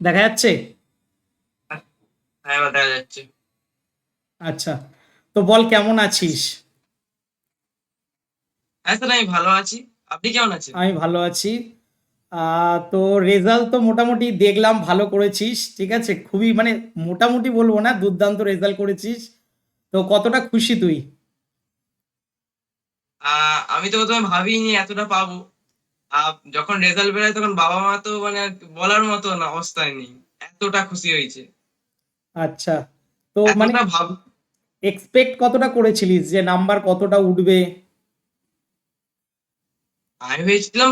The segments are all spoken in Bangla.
দেখা যাচ্ছে? হ্যাঁ দেখা যাচ্ছে। আচ্ছা তো বল কেমন আছিস? হ্যাঁ স্যার আমি ভালো আছি। আপনি কেমন আছেন? আমি ভালো আছি। তো রেজাল্ট তো মোটামুটি দেখলাম ভালো করেছিস ঠিক আছে? খুবই মানে মোটামুটি বলব না দুর্দান্ত রেজাল্ট করেছিস। তো কতটা খুশি তুই? আমি তো প্রথমে ভাবিনি এতটা পাবো। যখন রেজাল্ট বেরোয় তখন বাবা মা তো মানে বলার মতো না অবস্থায় নেই। এতটা খুশি হয়েছে। আচ্ছা। তো মানে ভাব এক্সপেক্ট কতটা করেছিলিস যে নাম্বার কতটা উঠবে? আমি ভেবেছিলাম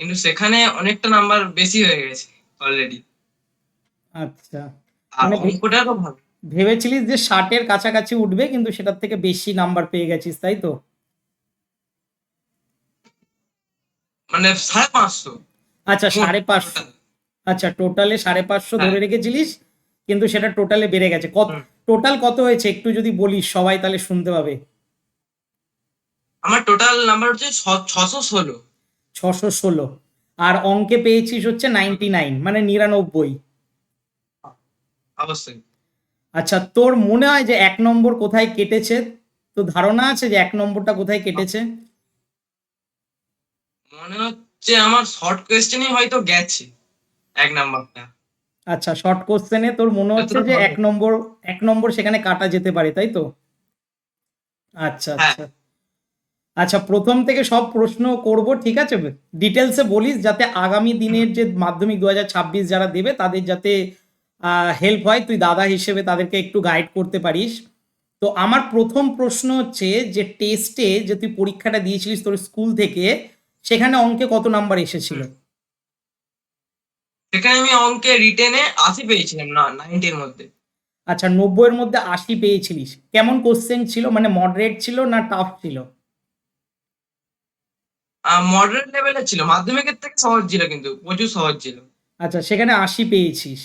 কিন্তু সেখানে অনেকটা নাম্বার বেশি হয়ে গেছে অলরেডি আচ্ছা। আর মানে অঙ্কটা তো ভালো। ভেবেছিলিস যে ষাটের কাছাকাছি উঠবে কিন্তু সেটার থেকে বেশি নাম্বার পেয়ে গেছিস তাই তো? মানে সাড়ে পাঁচশো। আচ্ছা সাড়ে পাঁচশো। আচ্ছা টোটালে সাড়ে পাঁচশো হ্যাঁ। ধরে রেখেছিলিস কিন্তু সেটা টোটালে বেড়ে গেছে। কত টোটাল কত হয়েছে একটু যদি বলিস সবাই তাহলে শুনতে পাবে। আমার টোটাল নাম্বার হচ্ছে ছশো ষোলো। ছশো ষোলো। আর অঙ্কে পেয়েছিস হচ্ছে নাইনটি নাইন মানে নিরানব্বই। অবশ্যই। আচ্ছা তোর মনে হয় যে এক নম্বর কোথায় কেটেছে? তো ধারণা আছে যে এক নম্বরটা কোথায় কেটেছে? মনে হচ্ছে আমার শর্ট কোয়েশ্চেনই হয়তো গেছে। এক নাম্বারটা। আচ্ছা শর্ট কোশ্চেনে তোর মনে হচ্ছে যে এক নম্বর এক নম্বর সেখানে কাটা যেতে পারে তাই তো? আচ্ছা হ্যাঁ। আচ্ছা। আচ্ছা প্রথম থেকে সব প্রশ্ন করব ঠিক আছে? ডিটেলসে বলিস যাতে আগামী দিনের যে মাধ্যমিক দু হাজার ছাব্বিশ যারা দেবে তাদের যাতে হেল্প হয়। তুই দাদা হিসেবে তাদেরকে একটু গাইড করতে পারিস। তো আমার প্রথম প্রশ্ন হচ্ছে যে টেস্টে যে তুই পরীক্ষাটা দিয়েছিলিস তোর স্কুল থেকে সেখানে অঙ্কে কত নাম্বার এসেছিল? সেখানে আমি অঙ্কে রিটেনে আশি পেয়েছিলাম না নাইনটির মধ্যে। আচ্ছা নব্বইয়ের মধ্যে আশি পেয়েছিলিস। কেমন কোশ্চেন ছিল? মানে মডারেট ছিল না টাফ ছিল? মডারেট লেভেলের ছিল। মাধ্যমিকের থেকে সহজ ছিল কিন্তু প্রচুর সহজ ছিল। আচ্ছা সেখানে আশি পেয়েছিস।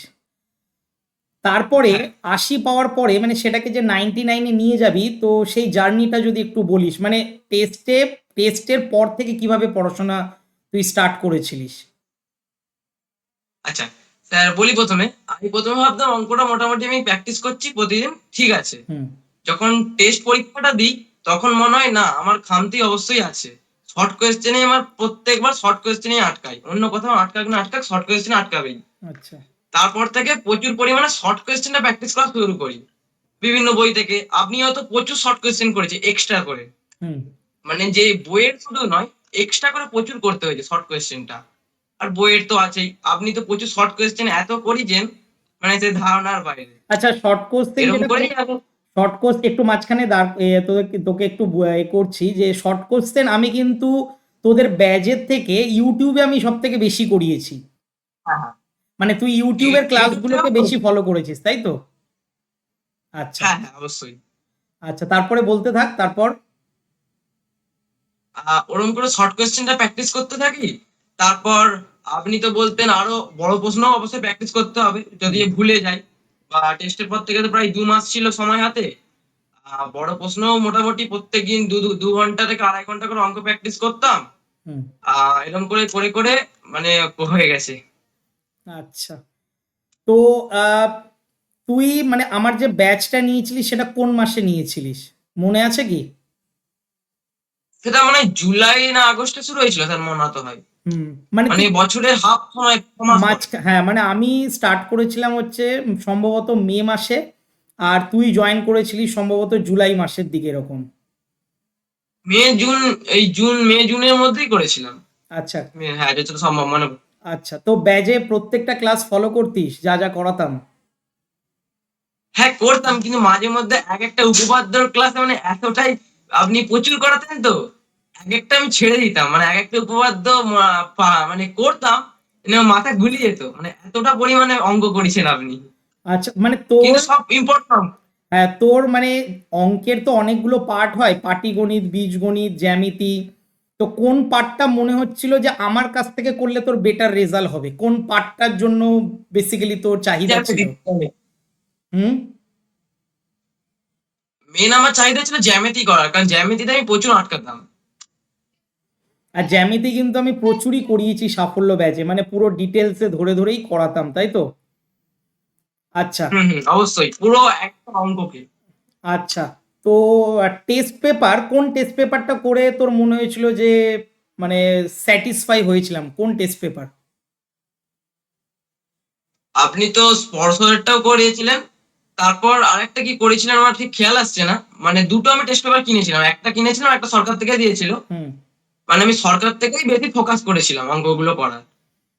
তারপরে হ্যাঁ। আশি পাওয়ার পরে মানে সেটাকে যে নাইনটি নাইনে নিয়ে যাবি তো সেই জার্নিটা যদি একটু বলিস মানে টেস্টে টেস্টের পর থেকে কীভাবে পড়াশোনা তুই স্টার্ট করেছিলিস? আচ্ছা স্যার বলি প্রথমে আমি প্রথমে ভাবতাম অঙ্কটা মোটামুটি আমি প্র্যাকটিস করছি প্রতিদিন ঠিক আছে। যখন টেস্ট পরীক্ষাটা দিই তখন মনে হয় না আমার খামতি অবশ্যই আছে। শর্ট কোয়েশ্চেনে আমার প্রত্যেকবার শর্ট কোয়েশ্চেনেই আটকাই অন্য কোথাও আটকাক না আটকাক শর্ট কোয়েশ্চেনে আটকাবেই। আচ্ছা। তারপর থেকে প্রচুর পরিমাণে শর্ট কোয়েশ্চেনটা প্র্যাকটিস করা শুরু করি। বিভিন্ন বই থেকে। আপনি হয়তো প্রচুর শর্ট কোয়েশ্চেন করেছে এক্সট্রা করে। মানে যে বইয়ের শুধু নয় এক্সট্রা করে প্রচুর করতে হয়েছে শর্ট কোয়েশ্চেনটা আর বইয়ের তো আছেই। আপনি তো প্রচুর শর্ট কোয়েশ্চেন এত করিছেন মানে সে ধারণার বাইরে। আচ্ছা শর্ট করেই শর্ট কোর্স একটু মাঝখানে তোকে একটু করছি যে শর্ট কোশ্চেন আমি কিন্তু তোদের ব্যাজের থেকে ইউটিউবে আমি সব থেকে বেশি করিয়েছি। হ্যাঁ, হ্যাঁ। মানে তুই ইউটিউবের ইউটিউবে ক্লাসগুলোকে বেশি ফলো করেছিস তাই তো? আচ্ছা। হ্যাঁ হ্যাঁ অবশ্যই। আচ্ছা তারপরে বলতে থাক তারপর? ওরম করে শর্ট কোয়েশ্চেনটা প্র্যাকটিস করতে থাকি তারপর আপনি তো বলতেন আরও বড় প্রশ্ন অবশ্যই প্র্যাকটিস করতে হবে যদি ভুলে যাই। বা টেস্টের পর থেকে তো প্রায় দু মাস ছিল সময় হাতে বড় প্রশ্ন মোটামুটি প্রত্যেকদিন দু দু- দু ঘণ্টা থেকে আড়াই ঘণ্টা করে অঙ্ক প্র্যাকটিস করতাম। এরকম করে করে করে মানে হয়ে গেছে। আচ্ছা। তো তুই মানে আমার যে ব্যাচটা নিয়েছিলিস সেটা কোন মাসে নিয়েছিলিস? মনে আছে কি? সেটা মানে জুলাই না আগস্টে শুরু হয়েছিল স্যার মনে হয়। মানে মানে বছরের হাফ সময় হ্যাঁ মানে আমি স্টার্ট করেছিলাম হচ্ছে সম্ভবত মে মাসে আর তুই জয়েন করেছিলিস সম্ভবত জুলাই মাসের দিকে এরকম। মে জুন এই জুন মে জুনের মধ্যেই করেছিলাম। আচ্ছা। হ্যাঁ যতটা সম্ভব মানে আচ্ছা তো ব্যাজে প্রত্যেকটা ক্লাস ফলো করতিস যা যা করাতাম? হ্যাঁ করতাম কিন্তু মাঝে মধ্যে এক একটা উপপাদ্যর ক্লাসে মানে এতটাই আপনি প্রচুর করাতেন তো। এক একটা আমি ছেড়ে দিতাম মানে এক একটা উপপাদ্য মানে করতাম মাথা গুলিয়ে যেত। মানে এতটা পরিমাণে অঙ্ক করেছেন আপনি। আচ্ছা মানে তোর সব ইম্পর্টেন্ট হ্যাঁ তোর মানে অঙ্কের তো অনেকগুলো পার্ট হয় পাটিগণিত বীজগণিত জ্যামিতি তো কোন পার্টটা মনে হচ্ছিল যে আমার কাছ থেকে করলে তোর বেটার রেজাল্ট হবে? কোন পার্টটার জন্য বেসিক্যালি তোর চাহিদা ছিল? হুম? মেন আমার চাহিদা ছিল জ্যামিতি করার কারণ জ্যামিতিতে আমি প্রচুর আটকাতাম। আর জ্যামিতি কিন্তু আমি প্রচুরই করিয়েছি সাফল্য ব্যাচে মানে পুরো ডিটেলসে ধরে ধরেই করাতাম তাই তো? আচ্ছা। অবশ্যই পুরো একটা অঙ্ককে। আচ্ছা। তো টেস্ট পেপার কোন টেস্ট পেপারটা করে তোর মনে হয়েছিল যে মানে স্যাটিসফাই হয়েছিলাম? কোন টেস্ট পেপার আপনি তো স্পর্শটাও করিয়েছিলেন। তারপর আরেকটা কি করেছিলেন আমার ঠিক খেয়াল আসছে না। মানে দুটো আমি টেস্ট পেপার কিনেছিলাম। একটা কিনেছিলাম একটা সরকার থেকে দিয়েছিল। হুম। মানে আমি সরকার থেকেই বেশি ফোকাস করেছিলাম অঙ্কগুলো করার।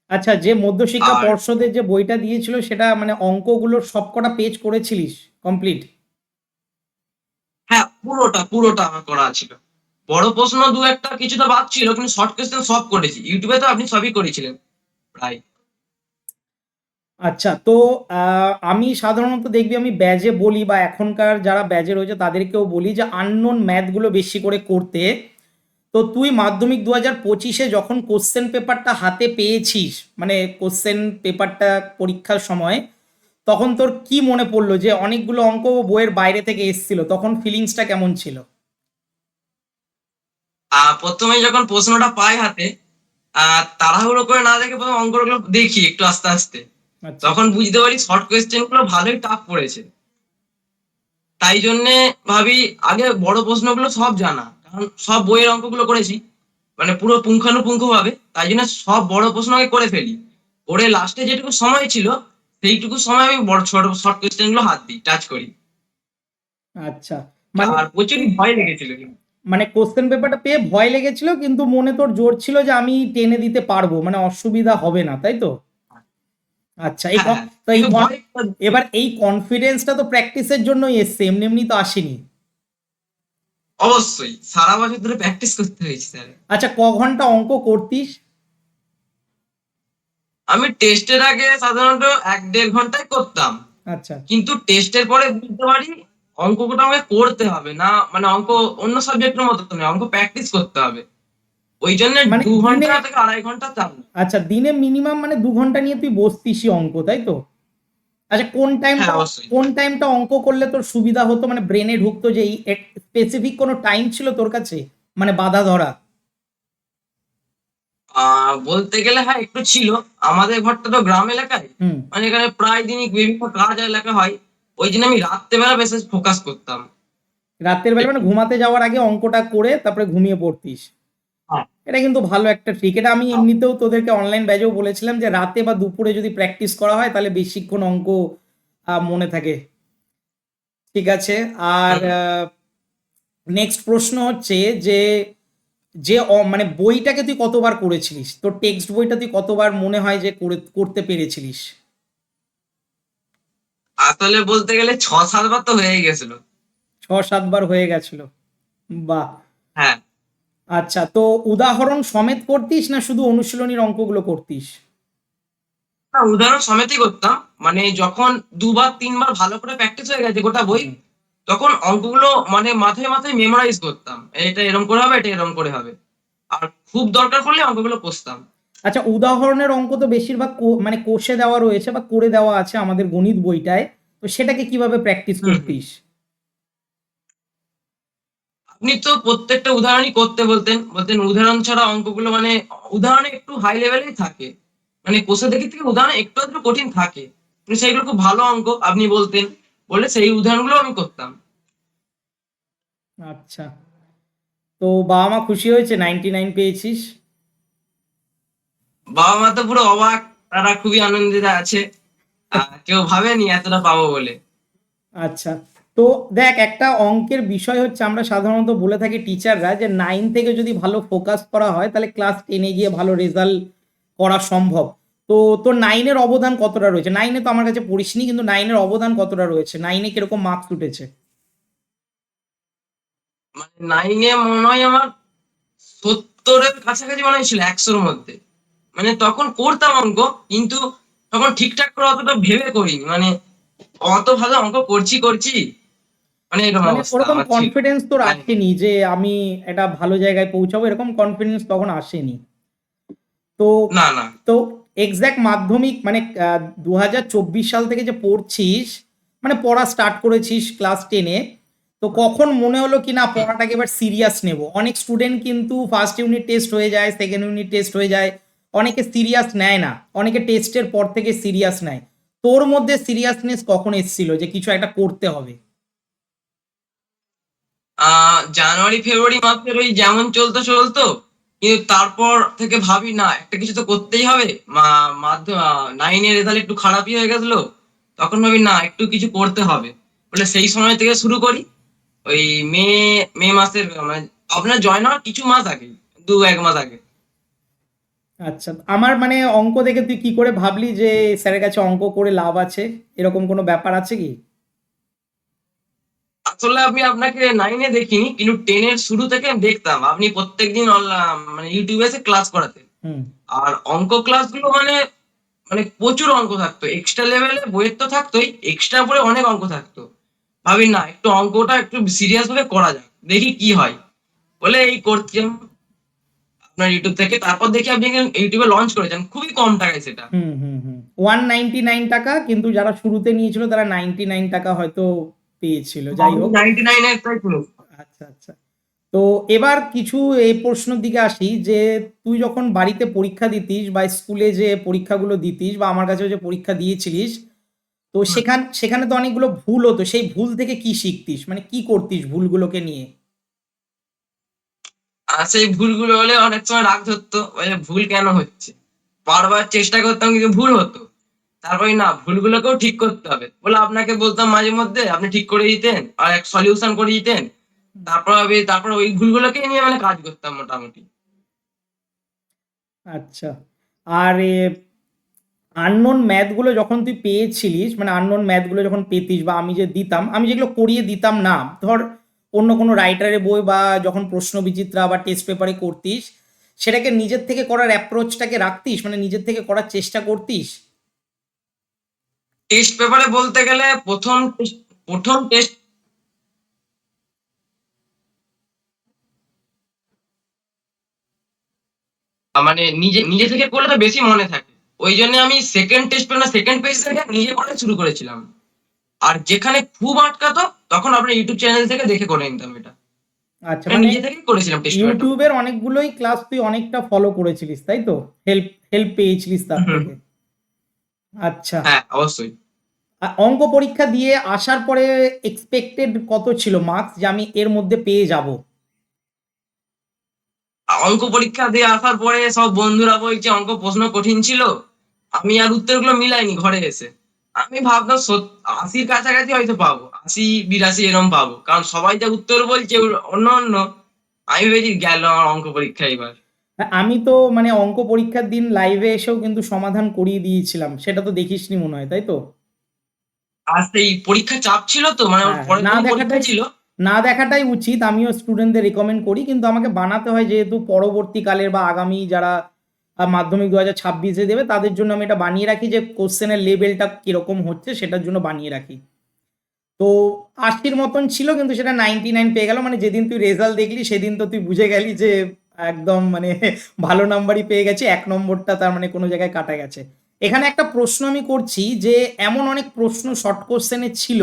আচ্ছা যে মধ্যশিক্ষা পর্ষদের যে বইটা দিয়েছিল সেটা মানে অঙ্কগুলোর সবকটা পেজ করেছিলিস কমপ্লিট হ্যাঁ পুরোটা পুরোটা আমার করা ছিল। বড় প্রশ্ন দু একটা কিছুটা বাদ ছিল, কিন্তু শর্ট কোয়েশ্চেন সব করেছি। ইউটিউবে তো আপনি সবই করেছিলেন প্রায় আচ্ছা তো আমি সাধারণত দেখবি, আমি ব্যাজে বলি বা এখনকার যারা ব্যাজে রয়েছে, তাদেরকেও বলি যে আননোন ম্যাথগুলো বেশি করে করতে। তো তুই মাধ্যমিক দু হাজার পঁচিশে যখন কোশ্চেন পেপারটা হাতে পেয়েছিস মানে কোশ্চেন পেপারটা পরীক্ষার সময় তখন তোর কি মনে পড়ল যে অনেকগুলো অঙ্ক বইয়ের বাইরে থেকে এসেছিল? তখন ফিলিংসটা কেমন ছিল? প্রথমে যখন প্রশ্নটা পাই হাতে তাড়াহুড়ো করে না দেখে প্রথমে অঙ্কগুলো দেখি একটু আস্তে আস্তে। আচ্ছা। তখন বুঝতে পারি শর্ট কোয়েশ্চেনগুলো ভালোই টাফ পড়েছে তাই জন্যে ভাবি আগে বড় প্রশ্নগুলো সব জানা। কারণ সব বইয়ের অঙ্কগুলো করেছি। মানে পুরো পুঙ্খানুপুঙ্খ ভাবে তাই জন্য সব বড় প্রশ্ন আগে করে ফেলি। করে লাস্টে যেটুকু সময় ছিল সেইটুকু সময় আমি বড় ছোট শর্ট কোয়েশ্চেনগুলো হাত দিই টাচ করি। আচ্ছা মানে আর প্রচুর ভয় লেগেছিল মানে কোশ্চেন পেপারটা পেয়ে ভয় লেগেছিল কিন্তু মনে তোর জোর ছিল যে আমি টেনে দিতে পারব মানে অসুবিধা হবে না তাই তো? আচ্ছা এই হ্যাঁ, তো এই এবার এই কনফিডেন্সটা তো প্র্যাকটিসের জন্যই এসছে এমনি এমনি তো আসেনি। অবশ্যই সারা বছর ধরে প্র্যাকটিস করতে হয়েছে স্যার আচ্ছা ক ঘণ্টা অঙ্ক করতিস? আমি টেস্টের আগে সাধারণত এক দেড় ঘন্টায় করতাম। আচ্ছা। কিন্তু টেস্টের পরে বুঝতে পারি অঙ্কটা আমাকে করতে হবে না মানে অঙ্ক অন্য সাবজেক্টের মতো নয় অঙ্ক প্র্যাকটিস করতে হবে। ওই জন্য মানে দু ঘণ্টা থেকে আড়াই ঘণ্টা চাপ আচ্ছা দিনে মিনিমাম মানে দু ঘণ্টা নিয়ে তুই বসতিসই অঙ্ক তাই তো? আচ্ছা কোন টাইমটা হ্যাঁ, কোন টাইমটা অঙ্ক করলে তোর সুবিধা হতো? মানে ব্রেনে ঢুকতো যে স্পেসিফিক কোনো টাইম ছিল তোর কাছে? মানে বাধা ধরা। বলতে গেলে হ্যাঁ একটু ছিল। আমাদের ঘরটা তো গ্রাম এলাকায়। মানে এখানে প্রায় দিনই বিভিন্ন কাজ এলাকা হয়। ওই জন্য আমি রাত্রেবেলা বেশি ফোকাস করতাম। রাতের বেলা মানে ঘুমাতে যাওয়ার আগে অঙ্কটা করে তারপরে ঘুমিয়ে পড়তিস। হ্যাঁ। এটা কিন্তু ভালো একটা ট্রিক এটা আমি এমনিতেও তোদেরকে অনলাইন ব্যাচেও বলেছিলাম যে রাতে বা দুপুরে যদি প্র্যাকটিস করা হয় তাহলে বেশিক্ষণ অঙ্ক মনে থাকে। ঠিক আছে? আর নেক্সট প্রশ্ন হচ্ছে যে যে মানে বইটাকে তুই কতবার করেছিলিস? তোর টেক্সট বইটা তুই কতবার মনে হয় যে করে করতে পেরেছিলিস? আসলে বলতে গেলে ছ সাতবার তো হয়ে গেছিল। ছ সাতবার হয়ে গেছিল। বাহ! হ্যাঁ। আচ্ছা তো উদাহরণ সমেত করতিস না শুধু অনুশীলনীর অঙ্কগুলো করতিস? না, উদাহরণ সমেতই করতাম। মানে যখন দুবার তিনবার ভালো করে প্র্যাকটিস হয়ে গেছে গোটা বই তখন অঙ্কগুলো মানে মাথায় মাথায় মেমোরাইজ করতাম। এটা এরকম করে হবে এটা এরকম করে হবে। আর খুব দরকার পড়লে অঙ্কগুলো কষতাম আচ্ছা উদাহরণের অঙ্ক তো বেশিরভাগ মানে কোষে দেওয়া রয়েছে বা করে দেওয়া আছে আমাদের গণিত বইটায়। তো সেটাকে কীভাবে প্র্যাকটিস। করতিস? আপনি তো প্রত্যেকটা উদাহরণই করতে বলতেন। বলতেন উদাহরণ ছাড়া অঙ্কগুলো মানে উদাহরণে একটু হাই লেভেলেই থাকে। মানে কোষে দেখি থেকে উদাহরণ একটু একটু কঠিন থাকে। সেগুলো খুব ভালো অঙ্ক আপনি বলতেন। বলে সেই উদাহরণগুলো আমি করতাম। আচ্ছা। তো বাবা মা খুশি হয়েছে? নাইনটি নাইন পেয়েছিস? বাবা মা তো পুরো অবাক তারা খুবই আনন্দিত আছে। কেউ ভাবেনি এতটা পাবো বলে। আচ্ছা। তো দেখ একটা অঙ্কের বিষয় হচ্ছে আমরা সাধারণত বলে থাকি টিচাররা যে নাইন থেকে যদি ভালো ফোকাস করা হয় তাহলে ক্লাস টেনে গিয়ে ভালো রেজাল্ট করা সম্ভব। তো তোর নাইনের অবদান কতটা রয়েছে? নাইনে তো আমার কাছে পড়িসনি কিন্তু নাইনের অবদান কতটা রয়েছে? নাইনে কীরকম মার্কস উঠেছে? মানে নাইনে মনে হয় আমার সত্তরের কাছাকাছি মনে হয়েছিল একশোর মধ্যে। মানে তখন করতাম অঙ্ক কিন্তু তখন ঠিকঠাক করে অতটা ভেবে করিনি। মানে অত ভালো অঙ্ক করছি করছি মানে এরকম মানে। কনফিডেন্স তোর Nine. আসেনি যে আমি একটা ভালো জায়গায় পৌঁছাবো এরকম কনফিডেন্স তখন আসেনি। তো না না। তো এক্সাক্ট মাধ্যমিক মানে দু হাজার চব্বিশ সাল থেকে যে পড়ছিস মানে পড়া স্টার্ট করেছিস ক্লাস টেনে তো কখন মনে হলো কি না পড়াটাকে এবার সিরিয়াস নেব? অনেক স্টুডেন্ট কিন্তু ফার্স্ট ইউনিট টেস্ট হয়ে যায় সেকেন্ড ইউনিট টেস্ট হয়ে যায়, অনেকে সিরিয়াস নেয় না, অনেকে টেস্টের পর থেকে সিরিয়াস নেয়। তোর মধ্যে সিরিয়াসনেস কখন এসেছিল যে কিছু একটা করতে হবে? জানুয়ারি, ফেব্রুয়ারি মাসের ওই যেমন চলতো চলতো কিন্তু তারপর থেকে ভাবি, না, একটা কিছু তো করতেই হবে। নাইনের রেজাল্ট একটু খারাপই হয়ে গেছিল। তখন ভাবি, না, একটু কিছু করতে হবে। বলে সেই সময় থেকে শুরু করি। ওই মে মে মাসের মানে আপনার জয়েন হওয়ার কিছু মাস আগে, দু এক মাস আগে। আচ্ছা আমার মানে অঙ্ক দেখে তুই কি করে ভাবলি যে স্যারের কাছে অঙ্ক করে লাভ আছে? এরকম কোনো ব্যাপার আছে কি? আসলে আমি আপনাকে নাইনে দেখিনি কিন্তু টেনের শুরু থেকে দেখতাম। আপনি প্রত্যেকদিন মানে ইউটিউবে এসে ক্লাস করাতেন। আর অঙ্ক ক্লাসগুলো মানে মানে প্রচুর অঙ্ক থাকতো। এক্সট্রা লেভেলে বইয়ের তো থাকতোই এক্সট্রা পরে অনেক অঙ্ক থাকতো। ভাবি না একটু অঙ্কটা একটু সিরিয়াস ভাবে করা যাক দেখি কি হয়। বলে এই করছিলাম আপনার ইউটিউব থেকে। তারপর দেখি আপনি ইউটিউবে লঞ্চ করেছেন। খুবই কম টাকায় সেটা। হুম হুম হুম। ওয়ান নাইনটি নাইন টাকা কিন্তু যারা শুরুতে নিয়েছিল তারা নাইনটি নাইন টাকা হয়তো পেয়েছিল যাই হোক। আচ্ছা আচ্ছা। তো এবার কিছু এই প্রশ্নের দিকে আসি যে তুই যখন বাড়িতে পরীক্ষা দিতিস বা স্কুলে যে পরীক্ষাগুলো দিতিস বা আমার কাছেও যে পরীক্ষা দিয়েছিলিস তো সেখান সেখানে তো অনেকগুলো ভুল হতো। সেই ভুল থেকে কি শিখতিস? মানে কি করতিস ভুলগুলোকে নিয়ে? আর সেই ভুলগুলো হলে অনেক সময় রাগ ধরতো ভুল কেন হচ্ছে? বারবার চেষ্টা করতাম কিন্তু ভুল হতো। তারপরে না, ভুলগুলোকেও ঠিক করতে হবে। বলে আপনাকে বলতাম মাঝে মধ্যে, আপনি ঠিক করে দিতেন, আর এক সলিউশন করে দিতেন। তারপর আমি, তারপর ওই ভুলগুলোকে নিয়ে মানে কাজ করতাম মোটামুটি। আচ্ছা। আর আননোন ম্যাথগুলো যখন তুই পেয়েছিলিস মানে আননোন ম্যাথগুলো যখন পেতিস বা আমি যে দিতাম, আমি যেগুলো করিয়ে দিতাম না, ধর অন্য কোনো রাইটারের বই বা যখন প্রশ্ন বিচিত্রা বা টেস্ট পেপারে করতিস, সেটাকে নিজের থেকে করার অ্যাপ্রোচটাকে রাখতিস মানে নিজের থেকে করার চেষ্টা করতিস টেস্ট পেপারে বলতে গেলে প্রথম প্রথম টেস্ট মানে নিজে নিজে থেকে করলে তো বেশি মনে থাকে। ওই জন্য আমি second test paper second page থেকে নিজে পড়া শুরু করেছিলাম। আর যেখানে খুব আটকাতো তখন আপনার ইউটিউব চ্যানেল থেকে দেখে করে নিতাম এটা। আচ্ছা মানে নিজে থেকেই করেছিলাম টেস্ট ইউটিউবের অনেকগুলোই ক্লাস তুই অনেকটা ফলো করেছিলিস তাই তো? হেল্প হেল্প পেয়েছিলিস তার থেকে। আচ্ছা। হ্যাঁ অবশ্যই। অঙ্ক পরীক্ষা দিয়ে আসার পরে এক্সপেক্টেড কত ছিল? মার্কস যে আমি এর মধ্যে পেয়ে যাব। অঙ্ক পরীক্ষা দিয়ে আসার পরে সব বন্ধুরা বলছে অঙ্ক প্রশ্ন কঠিন ছিল। আমি আর উত্তরগুলো মিলাইনি ঘরে এসে। আমি ভাবলাম আশির কাছাকাছি হয়তো পাবো। আশি বিরাশি এরকম পাবো। কারণ সবাই যা উত্তর বলছে অন্য অন্য। আমি ভেবেছি গেল আমার অঙ্ক পরীক্ষা এবার। আমি তো মানে অঙ্ক পরীক্ষার দিন লাইভে এসেও কিন্তু সমাধান করিয়ে দিয়েছিলাম সেটা তো দেখিসনি মনে হয় তাই তো? পরীক্ষা চাপ ছিল তো মানে হ্যাঁ, না ছিল। না দেখাটাই উচিত আমিও স্টুডেন্টদের রেকমেন্ড করি কিন্তু আমাকে বানাতে হয় যেহেতু পরবর্তীকালের বা আগামী যারা মাধ্যমিক দু হাজার ছাব্বিশে দেবে তাদের জন্য আমি এটা বানিয়ে রাখি যে কোশ্চেনের লেভেলটা কীরকম হচ্ছে সেটার জন্য বানিয়ে রাখি। তো আশির মতন ছিল কিন্তু সেটা নাইনটি নাইন পেয়ে গেল মানে যেদিন তুই রেজাল্ট দেখলি সেদিন তো তুই বুঝে গেলি যে একদম মানে ভালো নাম্বারই পেয়ে গেছে এক নম্বরটা তার মানে কোনো জায়গায় কাটা গেছে। এখানে একটা প্রশ্ন আমি করছি যে এমন অনেক প্রশ্ন শর্ট কোশ্চেনের ছিল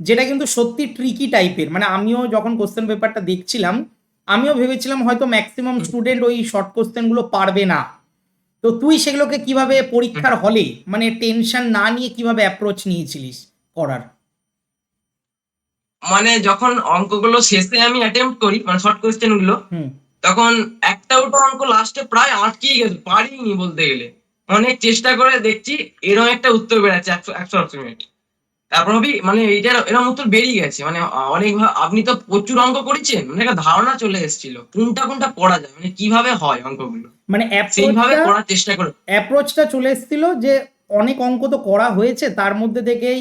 যেটা কিন্তু সত্যি ট্রিকি টাইপের মানে আমিও যখন কোশ্চেন পেপারটা দেখছিলাম আমিও ভেবেছিলাম হয়তো ম্যাক্সিমাম স্টুডেন্ট ওই শর্ট কোশ্চেনগুলো পারবে না। তো তুই সেগুলোকে কীভাবে পরীক্ষার হলে মানে টেনশন না নিয়ে কীভাবে অ্যাপ্রোচ নিয়েছিলিস করার মানে যখন অঙ্কগুলো শেষে আমি অ্যাটেম্প করি মানে শর্ট কোয়েশ্চেনগুলো হুম। তখন একটা ওটা অঙ্ক লাস্টে প্রায় আটকেই গেছে পারিনি বলতে গেলে। অনেক চেষ্টা করে দেখছি এরকম একটা উত্তর বেড়াচ্ছে একশো একশো মিনিট। তারপর ভাবি মানে এইটার এরকম উত্তর বেরিয়ে গেছে মানে অনেক আপনি তো প্রচুর অঙ্ক করেছেন মানে একটা ধারণা চলে এসেছিল কোনটা কোনটা করা যায় মানে কীভাবে হয় অঙ্কগুলো? মানে সেইভাবে করার চেষ্টা করে। অ্যাপ্রোচটা চলে এসেছিল যে অনেক অঙ্ক তো করা হয়েছে তার মধ্যে থেকেই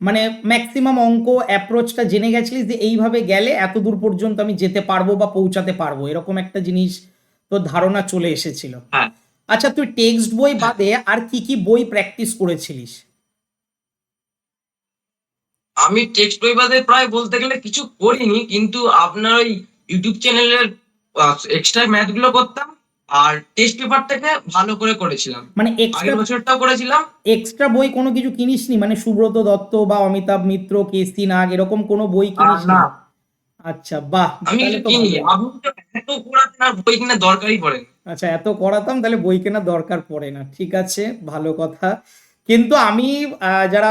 মানে ম্যাক্সিমাম অঙ্ক অ্যাপ্রোচটা জেনে গেছিলিস যে এইভাবে গেলে এত দূর পর্যন্ত আমি যেতে পারব বা পৌঁছাতে পারব এরকম একটা জিনিস তোর ধারণা চলে এসেছিল। হ্যাঁ। আচ্ছা তুই টেক্সট বই বাদে আর কি কি বই প্র্যাকটিস করেছিলিস? আমি টেক্সট বই বাদে প্রায় বলতে গেলে কিছু করিনি কিন্তু আপনার ওই ইউটিউব চ্যানেলের এক্সট্রা ম্যাথগুলো করতাম। আর টেস্ট পেপারটাকে ভালো করে করেছিলাম। মানে এক্সট্রা বছরটাও করেছিলাম। এক্সট্রা বই কোনো কিছু কিনিসনি? মানে সুব্রত দত্ত বা অমিতাভ মিত্র কেসি নাগ এরকম কোনো বই কিনিসনি? না। আচ্ছা বাহ আমি কিনি। এত পড়াতেন আর বই কিনা দরকারই পড়ে আচ্ছা এত করাতাম তাহলে বই কেনার দরকার পড়ে না। ঠিক আছে ভালো কথা। কিন্তু আমি আহ, যারা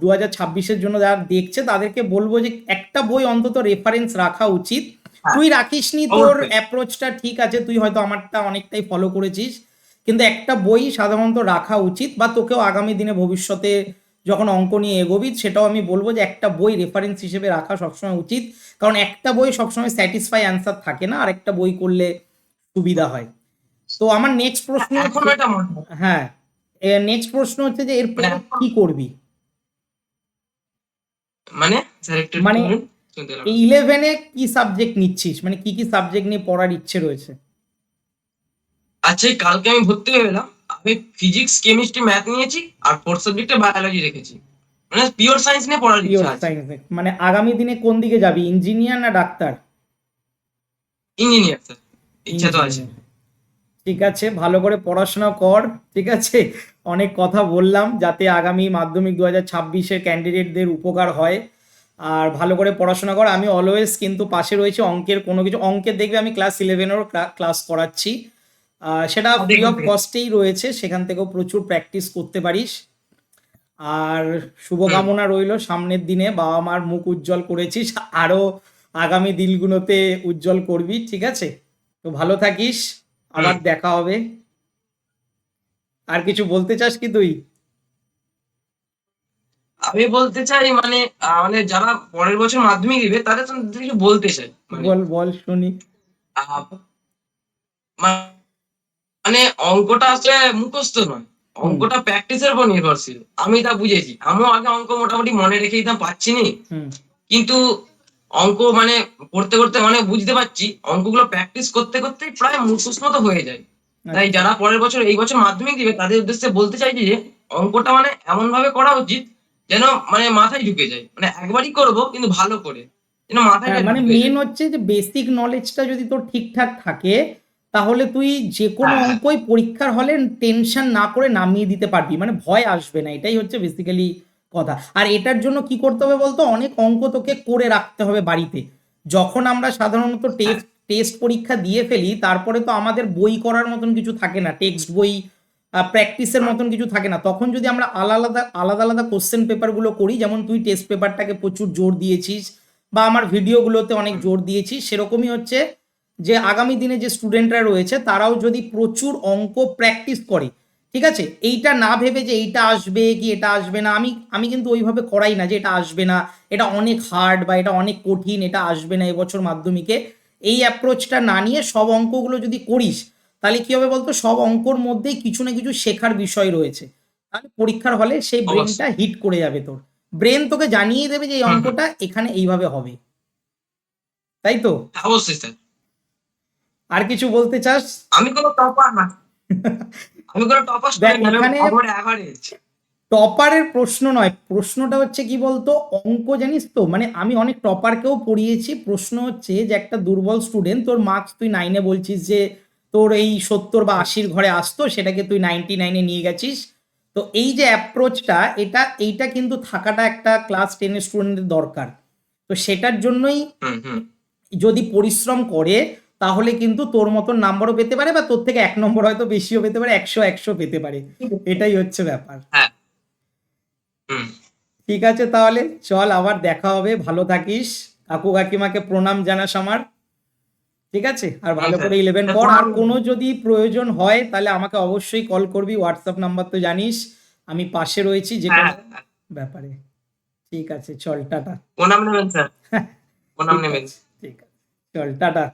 দু হাজার ছাব্বিশের জন্য যারা দেখছে তাদেরকে বলব যে একটা বই অন্তত রেফারেন্স রাখা উচিত। তুই রাখিসনি তোর। অ্যাপ্রোচটা ঠিক আছে তুই হয়তো আমারটা অনেকটাই ফলো করেছিস। কিন্তু একটা বই সাধারণত রাখা উচিত বা তোকেও আগামী দিনে ভবিষ্যতে যখন অঙ্ক নিয়ে এগোবি সেটাও আমি বলব যে একটা বই রেফারেন্স হিসেবে রাখা সবসময় উচিত। কারণ একটা বই সবসময় স্যাটিসফাই অ্যান্সার থাকে না আর একটা বই করলে সুবিধা হয়। তো আমার নেক্সট প্রশ্ন হয়। হ্যাঁ নেক্সট প্রশ্ন হচ্ছে যে এরপরে মানে- কি করবি? মানে? মানে- এই ইলেভেনে কি সাবজেক্ট নিচ্ছিস? মানে কি কি সাবজেক্ট নিয়ে পড়ার ইচ্ছে রয়েছে? আচ্ছা কালকে আমি ভর্তি হয়ে গেলাম আমি ফিজিক্স কেমিস্ট্রি ম্যাথ নিয়েছি আর ফোর্থ সাবজেক্টে বায়োলজি রেখেছি। মানে পিওর সায়েন্স নিয়ে পড়ার ইচ্ছা আছে। মানে আগামী দিনে কোন দিকে যাবি? ইঞ্জিনিয়ার না ডাক্তার? ইঞ্জিনিয়ার স্যার ইচ্ছা তো আছে। ঠিক আছে ভালো করে পড়াশোনা কর ঠিক আছে? অনেক কথা বললাম যাতে আগামী মাধ্যমিক দু হাজার ছাব্বিশের ক্যান্ডিডেটদের উপকার হয়। আর ভালো করে পড়াশোনা কর। আমি অলওয়েজ কিন্তু পাশে রয়েছে অঙ্কের কোনো কিছু। অঙ্কের দেখবে আমি ক্লাস ইলেভেনেরও ক্লাস করাচ্ছি। সেটা ফ্রি অফ কস্টেই রয়েছে। সেখান থেকেও প্রচুর প্র্যাকটিস করতে পারিস। আর শুভকামনা রইল সামনের দিনে। বাবা মার মুখ উজ্জ্বল করেছিস। আরও আগামী দিনগুলোতে উজ্জ্বল করবি ঠিক আছে? তো ভালো থাকিস। আবার দেখা হবে। আর কিছু বলতে চাস কি তুই? আমি বলতে চাই মানে মানে যারা পরের বছর মাধ্যমিক দিবে তাদের কিছু বলতে চাই মানে বল বল শুনি। মানে অঙ্কটা আসলে মুখস্থ নয়। অঙ্কটা প্র্যাকটিসের উপর নির্ভরশীল। আমি তা বুঝেছি। আমিও আগে অঙ্ক মোটামুটি মনে রেখে দিতাম পাচ্ছি নি। কিন্তু অঙ্ক মানে পড়তে পড়তে মানে বুঝতে পারছি অঙ্কগুলো প্র্যাকটিস করতে করতে প্রায় মুখস্থ মতো হয়ে যায়। তাই যারা পরের বছর এই বছর মাধ্যমিক দিবে তাদের উদ্দেশ্যে বলতে চাইছি যে অঙ্কটা মানে এমন ভাবে করা উচিত যেন মানে মাথায় ঢুকে যায়। মানে একবারই করব কিন্তু ভালো করে। যেন মাথায় হ্যাঁ, মানে। মেন হচ্ছে যে বেসিক নলেজটা যদি তোর ঠিকঠাক থাকে তাহলে তুই যে কোনো হ্যাঁ। অঙ্কই পরীক্ষার হলে টেনশন না করে নামিয়ে দিতে পারবি। মানে ভয় আসবে না এটাই হচ্ছে বেসিক্যালি কথা। আর এটার জন্য কি করতে হবে বলতো? অনেক অঙ্ক তোকে করে রাখতে হবে বাড়িতে। যখন আমরা সাধারণত টেস্ট টেস্ট পরীক্ষা দিয়ে ফেলি তারপরে তো আমাদের বই করার মতন কিছু থাকে না। টেক্সট বই প্র্যাকটিসের মতন কিছু থাকে না। তখন যদি আমরা আলাদা আলাদা আলাদা কোশ্চেন পেপারগুলো করি যেমন তুই টেস্ট পেপারটাকে প্রচুর জোর দিয়েছিস বা আমার ভিডিওগুলোতে অনেক জোর দিয়েছিস সেরকমই হচ্ছে যে আগামী দিনে যে স্টুডেন্টরা রয়েছে তারাও যদি প্রচুর অঙ্ক প্র্যাকটিস করে ঠিক আছে? এইটা না ভেবে যে এইটা আসবে কি এটা আসবে না আমি আমি কিন্তু ওইভাবে করাই না যে এটা আসবে না এটা অনেক হার্ড বা এটা অনেক কঠিন এটা আসবে না এবছর মাধ্যমিকে। এই অ্যাপ্রোচটা না নিয়ে সব অঙ্কগুলো যদি করিস তাহলে কি হবে বলতো? সব অঙ্কর মধ্যেই কিছু না কিছু শেখার বিষয় রয়েছে। তাহলে পরীক্ষার হলে সেই ব্রেনটা হিট করে যাবে তোর। ব্রেন তোকে জানিয়ে দেবে যে এই। অঙ্কটা এখানে এইভাবে হবে। তাই তো? অবশ্যই স্যার। আর কিছু বলতে চাস? আমি কোনো টপার না। আমি কোনো টপার এখানে- টপারের প্রশ্ন নয়। প্রশ্নটা হচ্ছে কি বলতো? অঙ্ক জানিস তো? মানে আমি অনেক টপারকেও পড়িয়েছি। প্রশ্ন হচ্ছে যে একটা দুর্বল স্টুডেন্ট তোর মার্কস তুই নাইনে বলছিস যে তোর এই সত্তর বা আশির ঘরে আসতো সেটাকে তুই নাইনটি নাইনে নিয়ে গেছিস। তো এই যে অ্যাপ্রোচটা এটা এইটা কিন্তু থাকাটা একটা ক্লাস টেনের স্টুডেন্টের দরকার। তো সেটার জন্যই যদি পরিশ্রম করে তাহলে কিন্তু তোর মতন নাম্বারও পেতে পারে বা তোর থেকে এক নম্বর হয়তো বেশিও পেতে পারে একশো একশো পেতে পারে। এটাই হচ্ছে ব্যাপার। হ্যাঁ। হুম। ঠিক আছে তাহলে চল আবার দেখা হবে ভালো থাকিস। কাকু কাকিমাকে প্রণাম জানাস আমার। ঠিক আছে? আর ভালো করে ইলেভেন পর আর কোনো যদি প্রয়োজন হয় তাহলে আমাকে অবশ্যই কল করবি। হোয়াটসঅ্যাপ নাম্বার তো জানিস। আমি পাশে রয়েছি যে কোনো হ্যাঁ। ব্যাপারে। ঠিক আছে চল টাটা। প্রণাম নেবেন স্যার। প্রণাম নেবেন ঠিক আছে। চল টাটা।